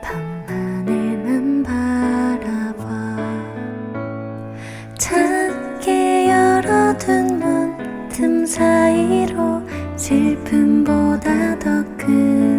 밤하늘만 바라봐. 작게 열어둔 문 틈 사이로 슬픔보다 더큰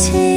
情。